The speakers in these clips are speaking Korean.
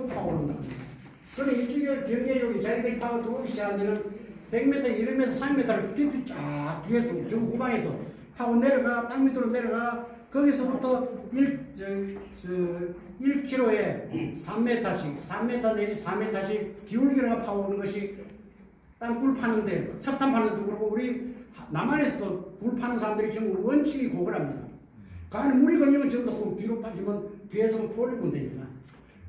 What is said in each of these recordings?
또 파고른다. 그럼 이쪽에 경계역이 자기들이 파고 들어오기 시작하면은 100m, 200m, 300m를 깊이 쫙 뒤에서 저 후방에서 파고 내려가 땅 밑으로 내려가 거기서부터 1, 저, 저 1km에 3m씩, 3m 내지 4m씩 기울기가 파고오는 것이 땅굴 파는데 석탄 파는 데도 그렇고 우리 남한에서도 굴 파는 사람들이 전부 원칙이 고거랍니다. 그 안에 물이 걸리면 전부 다 뒤로 빠지면 뒤에서 포를 되니까.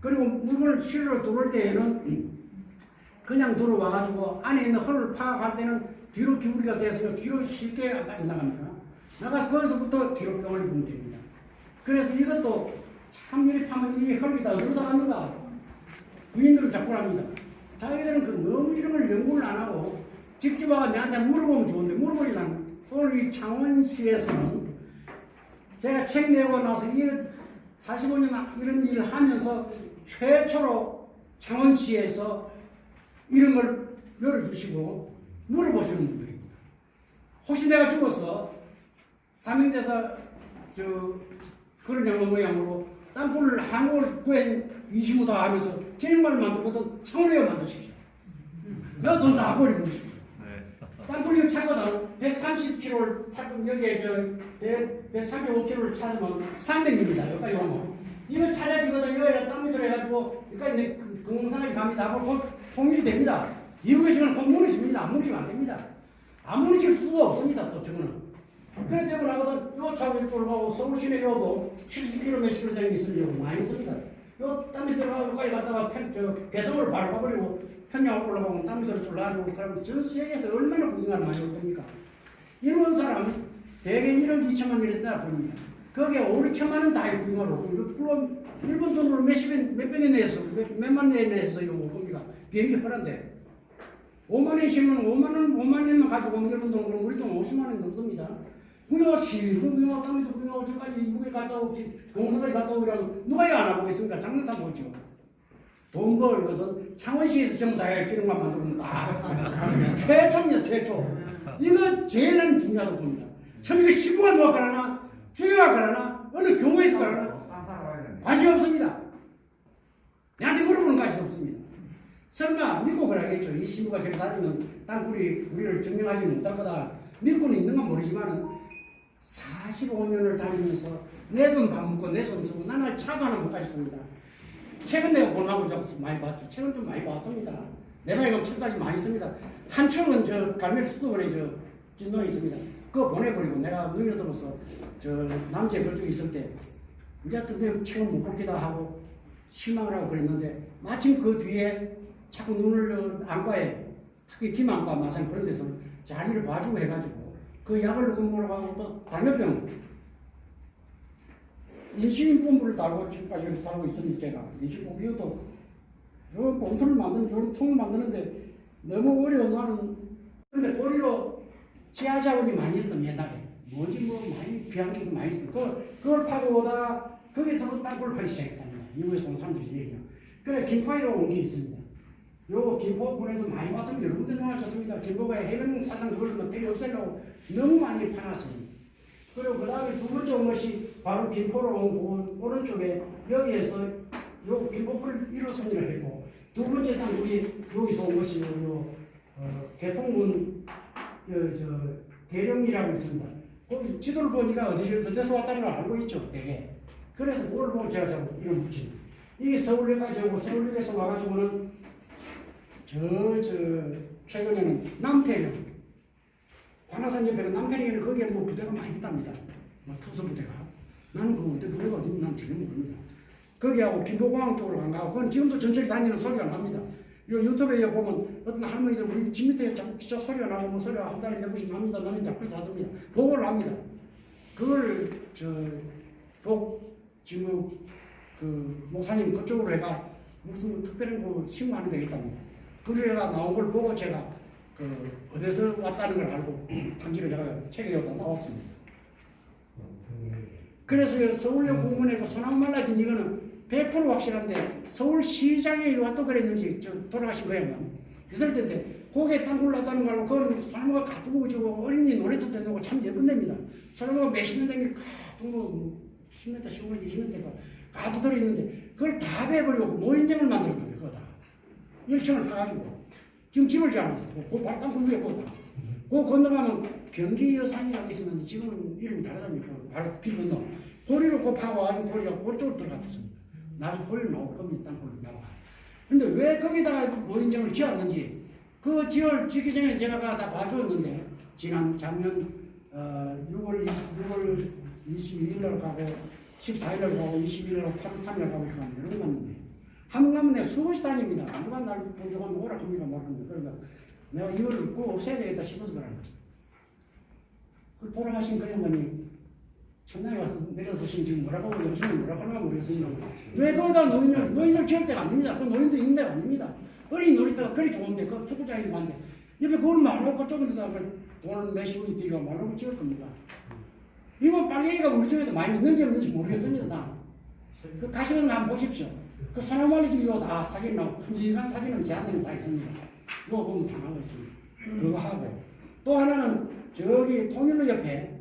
그리고 물건을 실로 들어올 때에는 그냥 들어와가지고 안에 있는 헐을 파악할 때는 뒤로 기울기가 돼서 뒤로 쉽게 안 빠져나갑니다. 나가서 거기서부터 뒤로 병을 보면 됩니다. 그래서 이것도 참 이렇게 하면 이 헐이 다 어디로 나갑니까? 부인들은 자꾸 합니다. 자기들은 그 너무 이런 걸 연구를 안 하고 직접 와가 내한테 물어보면 좋은데 물어보니까 오늘 이 창원시에서는 제가 책 내고 나서 이 45년 이런 일을 하면서 최초로 창원시에서 이런 걸 열어주시고 물어보시는 분들입니다. 혹시 내가 죽었어 삼형제사 저 그런 양반 모양으로 땅굴을 한국을 구해 25도 하면서 기름만을 만들거든 창원에 만드십시오. 내가 돈 다 버리고 싶어. 땅굴이 차거든 130km를 타고 여기에 저 100, 135km를 찾으면 300입니다. 여기까지 오면 이거 찾아지거든 땅 밑으로 해가지고 여기까지 내 그- 금강산까지 갑니다. 곧 통일이 됩니다. 이부계시면 곧 무너집니다. 안 무너지면 안 됩니다. 안 무너질 수도 없습니다. 또 저거는. 그래 되고 나거든 요 차고 돌아가고 서울 시내 요도 70km씩 되는 게 있으려고 많이 있습니다. 요땅 밑으로 가고 여기까지 갔다가 편, 저 개성을 바로 가버리고 평양 올라가고 땅 밑으로 올라가고 그러면 전 세계에서 얼마나 구경을 많이 올 겁니까? 이런 사람 대개 1억 2천만 이랬다 봅니다. 거기에 5, 6천만 원다 구경을 오고 물론 일본 돈으로 몇십 몇 백에 내서 몇, 몇만 원에 내서 이거 올 겁니까? 비행기 편한데 5만 원씩은 5만 원 5만 원만 가지고 오면 일본 돈 그럼 우리 돈 50만 원 넘습니다. 구경하고 땅 밑으로 구경하고 저까지 이북에 갔다 오고 동서까지 갔다 오기라고 누가 이거 안 하고 있습니까? 장난삼 보죠. 돈 벌거든 창원시에서 전부 다 해. 기름만 만들면 다 최초입니다 최초 이거 제일 나는 중요하다고 봅니다 천주교 신부가 누가 가라나 주교가 가라나 어느 교회에서 가라나 관심 없습니다 내한테 물어보는 관심 없습니다 설마 믿고 그러겠죠 이 신부가 저기 다니면 땅굴이 우리를 증명하지 못할 거다 믿고는 있는 건 모르지만은 45년을 다니면서 내 돈 밥 먹고 내 손 쓰고 나는 차도 하나 못 가졌습니다 책은 내가 좀 많이 봤죠. 책은 좀 많이 봤습니다. 내 방에 책까지 많이 씁니다. 한 책은 저 갈멜 수도원에 저 진동에 있습니다. 그거 보내버리고 내가 들어서 저 남제 그쪽에 있을 때 이제 내 책은 못 읽기도 하고 실망을 하고 그랬는데 마침 그 뒤에 자꾸 눈을 안과에 특히 김안과 마산 그런 데서 자리를 봐주고 해가지고 그 약을 근무를 하고 또 당뇨병 인슐린본부를 달고 지금까지 이렇게 달고 있으니 제가 인슐린본부 이것도 요 봉투를 만드는 요 통을 만드는데 너무 어려워 나는 근데 고리로 지하 자원이 많이 있었던 옛날에. 뭐지 뭐 많이 게 많이 있었던 그, 그걸 파고 오다가 거기서 땅굴 파기 시작했답니다 이후에서 온 사람들이 얘기해요. 그래 김포에 온게 있습니다. 요 김포군에도 많이 왔습니다. 여러 군데 나왔습니다. 김포가 해변 사상 그걸 뭐 때려 없애려고 너무 많이 파놨습니다. 그리고 그 다음에 두 번째 온 것이 바로 김포로 온그 오른쪽에 여기에서 요 김포를 일호선이라 했고 두 번째 단 우리 여기서 온 것이 요 어, 대풍문 그, 저, 대령리라고 있습니다. 거기 지도를 보니까 어디를 어디서 왔다는 걸 알고 있죠, 되게. 그래서 그걸 보고 제가 자꾸 이름 붙인. 이게 서울역까지 오고 서울역에서 와가지고는 저, 저, 최근에는 남태령. 관악산 옆에 그 남태령에는 거기에 뭐 부대가 많이 있답니다. 뭐 투서 부대가. 나는 그 어디 부대가 어딘지 난 전혀 모릅니다. 거기하고 김포공항 쪽으로 간 거하고 그건 지금도 전철이 다니는 소리가 납니다. 요 유튜브에 보면 어떤 할머니들 우리 집 밑에 자꾸 진짜 소리가 나고 뭐 소리가 한 달에 몇 번씩 납니다. 나는 자꾸 다습니다. 보고를 합니다. 그걸 저 복 지금 그 목사님 그쪽으로 해가 무슨 특별한 거 신고하는 데 있답니다. 그래가 나온 걸 보고 제가 그 어디서 왔다는 걸 알고 편지를 제가 책에 여기다 나왔습니다. 그래서 서울역 공문에서 소나무 말라진 이거는 100% 확실한데 서울시장에 왔다 그랬는지 저 돌아가신 거야만 있을 텐데 거기에 땅굴 났다는 걸로 그건 소나무가 가득 오지고 어린이 놀이터 때놓고 참 예쁜 데입니다. 소나무가 몇십 년 된게 가득 뭐 10m, 15m, 20m 되고 가득 들어있는데 그걸 다 베버리고 노인정을 만들었던 거다. 1층을 파가지고 지금 집을 지어놨어. 그 바로 땅굴 위에 거다. 그 건너가면 경기 여상이라고 있었는데 지금은 이름이 다르다니까 바로 길 건너. 고리로 그 파고가지고 고리가 그쪽으로 들어갔습니다. 나오고 거기 땅굴로 나와. 근데 왜 거기다가 노인정을 지었는지 그 지을 짓기 전에 제가 다 봐주었는데 지난 작년 어, 6월 20, 6월 22일 날 가고 14일 날 가고 21일 날 8월 3일 날 가고 하면 여러 번 갔는데 한번 가면 내가 수없이 다닙니다. 누가 날 보조하면 오라 합니까 모르는데 그러면 내가 이걸 꼭 없애야 되겠다 싶어서 그러는 거야. 그 돌아가신 그 양반이 천당에 와서 내려보신 지금 뭐라고 하고 영신이 뭐라고 하려고 모르겠습니다. 왜 거기다 노인을, 노인을 지을 때가 아닙니다. 그 노인도 있는 데가 아닙니다. 어린 놀이터가 그리 좋은데, 그 축구장이 많은데, 옆에 그걸 말하고 조금 더 돈을 몇십억이 들여 말하고 지을 겁니다. 이거 빨갱이가 우리 집에도 많이 있는지 없는지 모르겠습니다. 나. 그 가시는 거 한번 보십시오. 그 소나무리 집 이거 다 사진 나고 큼직한 사진은 제한테는 다 있습니다. 이거 보면 다 나와 있습니다. 그거 하고 또 하나는 저기 통일로 옆에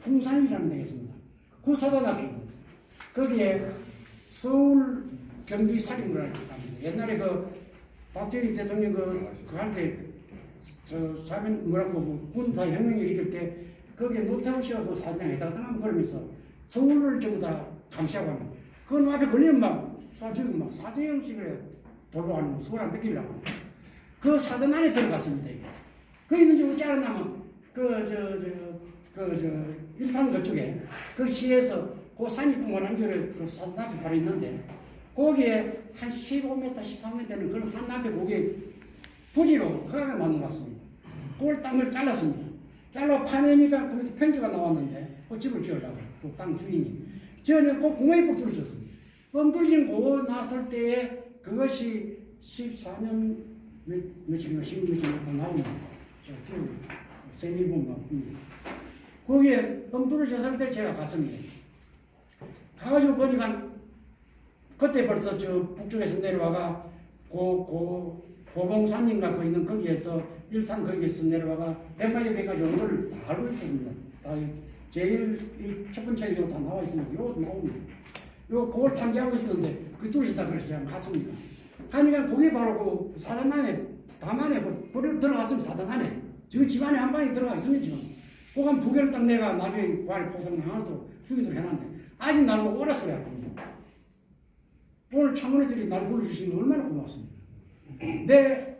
풍산이라는 데가 있습니다. 구사단 앞에 거기에 서울 경비 게 있답니다. 옛날에 그 박정희 대통령 그 그할때저 사면 뭐라고 그 군사 혁명이 일으킬 때 거기에 노태우 씨가 그 사장에다가 떠나면 그러면서 서울을 전부 다 감시하고 하는 그 앞에 걸리면 막 쏴주고 막 사정형식으로 돌고 하는 거, 서울 안 뺏기려고 그 사단 안에 들어갔습니다. 이게. 그 있는 지 어찌 알았냐면 그저저 그 저 일산 그쪽에 그 시에서 그 산이 동그란 길에 그 앞에 바로 있는데 거기에 한 15m, 13m 되는 그런 산 앞에 거기에 부지로 허가가 만들어놨습니다. 그걸 땅을 잘랐습니다. 잘라 파내니까 거기서 편지가 나왔는데 그 집을 지으려고 그 땅 주인이 지어는 그 공원에 꼭 들어졌습니다. 뻥뚫린 고 났을 때에 그것이 14년 몇, 며칠인가 16년쯤 나옵니다. 생일본 나옵니다. 거기에 뻥뚫어졌을 때 제가 갔습니다. 가가지고 보니까 그때 벌써 저 북쪽에서 내려와가 고, 고, 고봉산인가 그 있는 거기에서 일산 거기에서 내려와가 백마리 배까지 온걸다 알고 있습니다. 다 제일 일- 첫 번째 이거 다 나와 있습니다. 이거 나옵니다. 이거 그걸 탐지하고 있었는데 그 둘이서 다 그랬어요. 갔습니다. 가니까 거기 바로 그 사단 안에 담 안에 그 불이 들어갔습니다. 사단 안에 지금 집 안에 한 방이 들어가 있습니다. 지금 그거 두 개를 딱 내가 나중에 구할 포상 하나도 주기도 해놨는데 아직 오라 소리 할 겁니다. 오늘 창원애들이 날 불러주시면 얼마나 고맙습니다. 내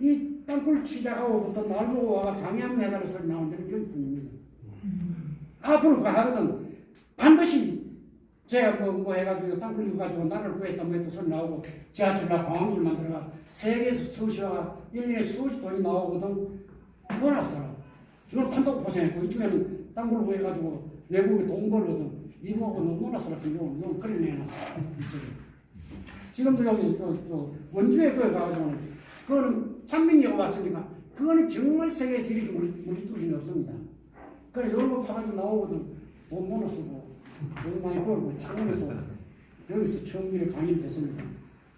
이 땅굴 시작하고부터 날 보고 와가 강의하면 해달라는 소리 나오는 데는 이런 분입니다. 앞으로 그 하거든 반드시 제가 뭐, 뭐 해가지고 땅굴 이거 가지고 나를 구했다 뭐 했다 나오고 지하철이나 광화문을 만들어가 세계에서 수시와 1년에 수시 돈이 나오거든 몰랐어. 지금 판다고 고생했고 이쪽에는 땅굴 구해가지고 외국에 돈 벌거든 이거하고 너무 놀아서 같은 경우는 너무 그리 내놨어 이쪽에. 지금도 여기 또, 또 원주에 그거 가가지고 그거는 삼민이가 왔으니까 그거는 정말 세계에서 이렇게 뚫이 없습니다. 그래 이런 거 파가지고 나오거든 돈 모아 쓰고 돈 많이 벌고 창원에서 여기서 처음에 강의를 됐습니다.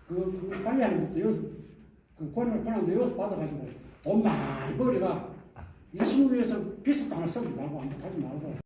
그, 그 관리하는 것도 여기서 그 권한 권한도 여기서 받아가지고 돈 많이 벌어가 이 신구에서 비슷 당을 쓰지 말고 한번 하지 말고